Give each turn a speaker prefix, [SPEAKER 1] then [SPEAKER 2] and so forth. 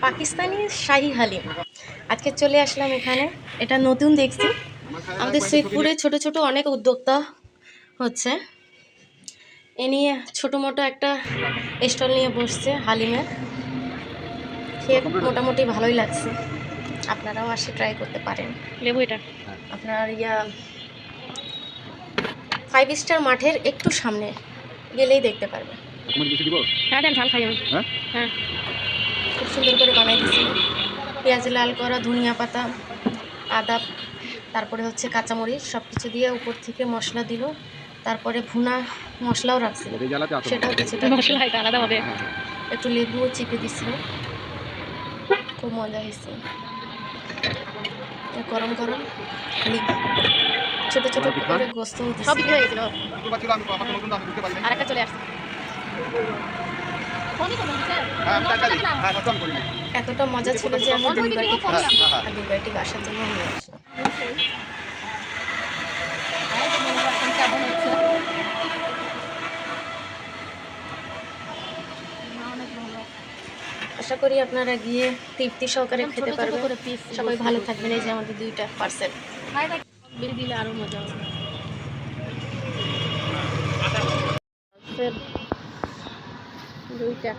[SPEAKER 1] পাকিস্তানি শাহি হালিম। আজকে চলে আসলাম এখানে। এটা নতুন দেখছি। আমাদের সৈয়দপুরে ছোট ছোট অনেক উদ্যোক্তা হচ্ছে। এ নিয়ে ছোটো মোটো একটা স্টল নিয়ে বসছে হালিমের। খেয়ে মোটামুটি ভালোই লাগছে। আপনারাও আসে ট্রাই করতে পারেন।
[SPEAKER 2] লেবু এটা।
[SPEAKER 1] আপনার ইয়া ফাইভ স্টার মাঠের একটু সামনে গেলেই দেখতে পারবেন।
[SPEAKER 3] আমার বেশি দিব?
[SPEAKER 2] হ্যাঁ দেন ঝাল খাই
[SPEAKER 3] হ্যাঁ?
[SPEAKER 2] হ্যাঁ।
[SPEAKER 1] খুব সুন্দর করে বানাই দিয়েছিল পেঁয়াজ লাল করা ধনিয়া পাতা আদা তারপরে হচ্ছে কাঁচামরিচ সব কিছু দিয়ে উপর থেকে মশলা দিল। তারপরে ভুনা মশলাও রাখছিল সেটাও কিছুটা
[SPEAKER 2] মশলা এটা আলাদা হবে
[SPEAKER 3] হ্যাঁ,
[SPEAKER 1] একটু লেবুও চিপে দিছিল খুব মজা হয়েছে। গরম গরম খালি ছোট ছোট করে গোস্ত
[SPEAKER 2] সব বিক্রি হয়ে গেছিল। আর একটা চলে আসছে।
[SPEAKER 1] এতটা মজা ছিল যে আমি দুই বাটি
[SPEAKER 3] হ্যাঁ
[SPEAKER 1] খাচ্ছি
[SPEAKER 3] হ্যাঁ
[SPEAKER 1] আর দুই বাটি আসার জন্য নিয়ে আসলাম। আশা করি আপনারা গিয়ে তৃপ্তি সহকারে খেতে পারবেন। সবাই ভালো থাকবেন এই যে আমাদের দুইটা পার্সেল
[SPEAKER 2] দিলে আরও মজা হবে। দুইটা